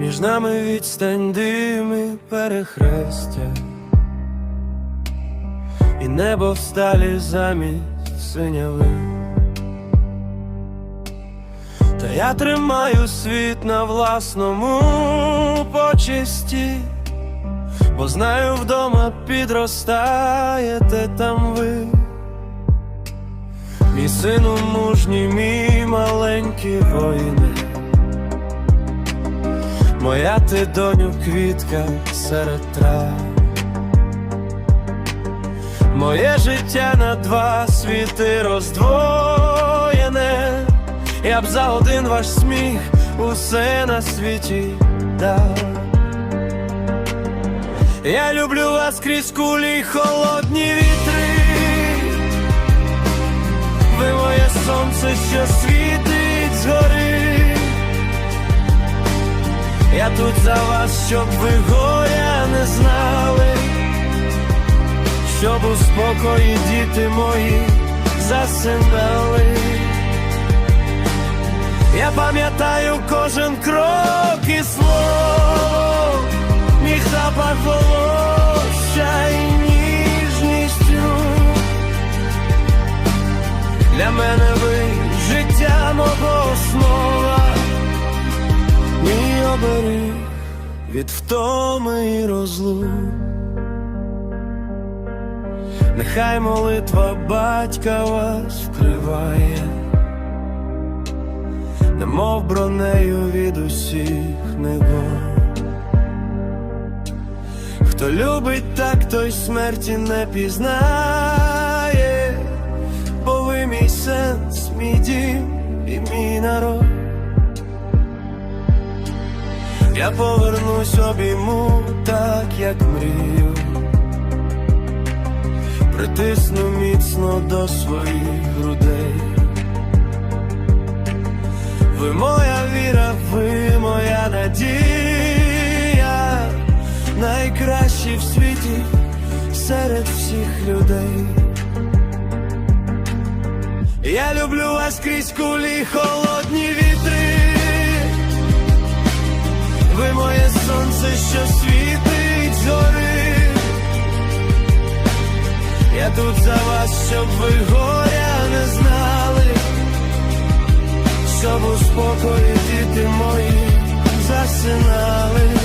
Між нами відстань дими перехрестя, і небо всталі замість синяви. Та я тримаю світ на власному почесті, бо знаю, вдома підростаєте там ви. Мій сину мужній, мій маленький воїне. Моя ти доню квітка серед трав Моє життя на два світи роздвоєне, я б за один ваш сміх усе на світі дав. Я люблю вас крізь кулі й холодні вітри. Ви моє сонце, що світить згори. Я тут за вас, щоб ви горя не знали, щоб у спокої діти мої засинали. Я пам'ятаю кожен крок і слово, мій запах волосся і ніжністю. Для мене оберіг від втоми і розлук. Нехай молитва батька вас вкриває, немов бронею від усіх негод. Хто любить так, той смерті не пізнає, бо ви мій сенс, мій дім і мій народ. Я повернусь обійму так, як мрію, притисну міцно до своїх грудей. Ви моя віра, ви моя надія, найкращі в світі серед всіх людей. Я люблю вас крізь кулі, й сонце, що світить зори, Я тут за вас, щоб ви горя не знали, щоб у спокої діти мої засинали.